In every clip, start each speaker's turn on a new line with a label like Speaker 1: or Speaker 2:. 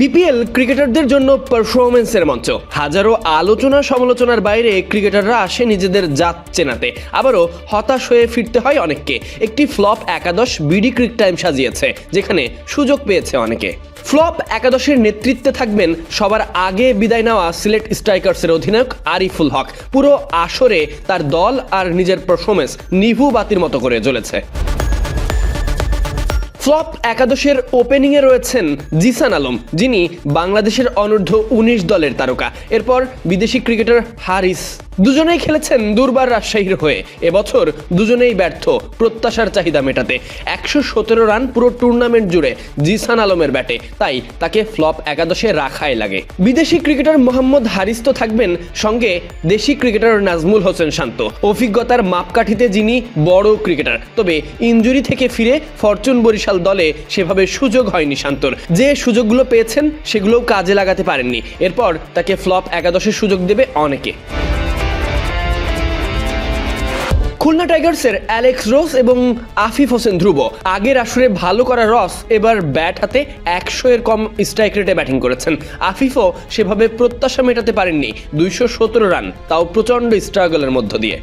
Speaker 1: BPL ক্রিকেটারদের জন্য পারফরমেন্সের মঞ্চ। হাজারো আলোচনা সমালোচনার বাইরে ক্রিকেটাররা আসে নিজেদের জাত চেনাতে। আবারও হতাশ হয়ে ফিরতে হয় অনেককে। একটি ফ্লপ একাদশ বিডি ক্রিক টাইম সাজিয়েছে, যেখানে সুযোগ পেয়েছে অনেকে। ফ্লপ একাদশের নেতৃত্বে থাকবেন সবার আগে বিদায় নেওয়া সিলেট স্ট্রাইকার্সের অধিনায়ক আরিফুল হক। পুরো আসরে তার দল আর নিজের পারফরমেন্স নিভু বাতির মতো করে জ্বলেছে। ফ্লপ একাদশের ওপেনিংয়ে রয়েছেন জিসান আলম, যিনি বাংলাদেশের অনূর্ধ্ব উনিশ দলের তারকা। এরপর বিদেশি ক্রিকেটার হারিস দুজনেই খেলেছেন দুর্বার রাজশাহীর হয়ে। এবছর দুজনেই ব্যর্থ প্রত্যাশার চাহিদা মেটাতে। একশো সতেরো রান পুরো টুর্নামেন্ট জুড়ে জিসান আলমের ব্যাটে। তাই তাকে ফ্লপ একাদশে রাখাই লাগে। বিদেশি ক্রিকেটার মোহাম্মদ হারিস তো থাকবেন সঙ্গে দেশি ক্রিকেটার নাজমুল হোসেন শান্ত। অভিজ্ঞতার মাপকাঠিতে যিনি বড় ক্রিকেটার। তবে ইনজুরি থেকে ফিরে ফরচুন বরিশাল দলে সেভাবে সুযোগ হয়নি শান্তর। যে সুযোগগুলো পেয়েছেন সেগুলোও কাজে লাগাতে পারেননি। এরপর তাকে ফ্লপ একাদশের সুযোগ দেবে অনেকে। খুলনা টাইগার্সের অ্যালেক্স রোস এবং আফিফ হোসেন ধ্রুব। আগের আসরে ভালো করা রস, এবার ব্যাট হাতে একশো এর কম স্ট্রাইক রেটে ব্যাটিং করেছেন। আফিফও সেভাবে প্রত্যাশা মেটাতে পারেননি, দুইশো সতেরো রান, তাও প্রচণ্ড স্ট্রাগলের মধ্য দিয়ে।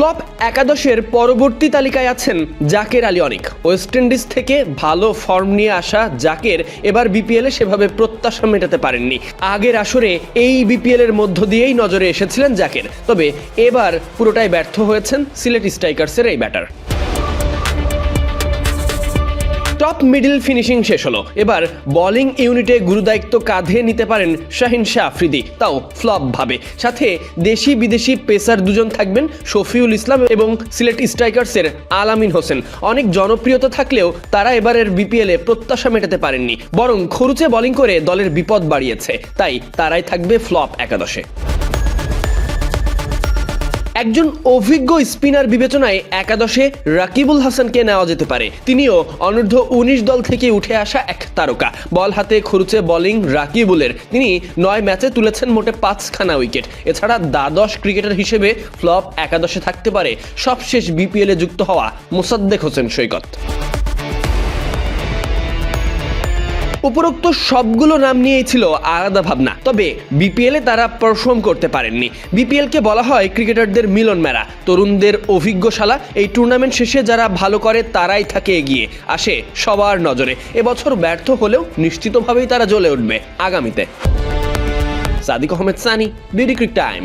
Speaker 1: ফ্লপ একাদশের পরবর্তী তালিকায় আছেন জাকের আলী অনিক। ওয়েস্ট ইন্ডিজ থেকে ভালো ফর্ম নিয়ে আসা জাকের এবার বিপিএলে সেভাবে প্রত্যাশা মেটাতে পারেননি। আগের আসরে এই বিপিএল এর মধ্য দিয়েই নজরে এসেছিলেন জাকের। তবে এবার পুরোটাই ব্যর্থ হয়েছেন সিলেট স্ট্রাইকার্সের এই ব্যাটার। টপ মিডল ফিনিশিং শেষ হলো। এবার বোলিং ইউনিটে গুরুদায়িত্ব কাঁধে নিতে পারেন শাহিন শাহ আফ্রিদি। তাও ফ্লপ ভাবে। সাথে দেশি বিদেশি পেসার দুজন থাকবেন শফিউল ইসলাম এবং সিলেট স্ট্রাইকার্সের আলামিন হোসেন। অনেক জনপ্রিয়তা থাকলেও তারা এবারের বিপিএলে প্রত্যাশা মেটাতে পারেননি। বরং খরুচে বোলিং করে দলের বিপদ বাড়িয়েছে। তাই তারাই থাকবে ফ্লপ একাদশে। একজন অভিজ্ঞ স্পিনার বিবেচনায় একাদশে রাকিবুল হাসানকে নেওয়া যেতে পারে। তিনিও অনূর্ধ্ব উনিশ দল থেকে উঠে আসা এক তারকা। বল হাতে খরুচে বোলিং রাকিবুলের। তিনি নয় ম্যাচে তুলেছেন মোটে পাঁচখানা উইকেট। এছাড়া দ্বাদশ ক্রিকেটার হিসেবে ফ্লপ একাদশে থাকতে পারে। সবশেষ বিপিএলে যুক্ত হওয়া মোসাদ্দেক হোসেন সৈকত। উপরোক্ত সবগুলো নাম নিয়েই ছিল আলাদা ভাবনা। তবে বিপিএল এ তারা পারফর্ম করতে পারেননি। বিপিএল কে বলা হয় ক্রিকেটারদের মিলন মেলা, তরুণদের অভিজ্ঞশালা। এই টুর্নামেন্ট শেষে যারা ভালো করে তারাই থাকে এগিয়ে, আসে সবার নজরে। এবছর ব্যর্থ হলেও নিশ্চিতভাবেই তারা জ্বলে উঠবে আগামীতে। Sadiq Ahmed Sunny, BD Crictime.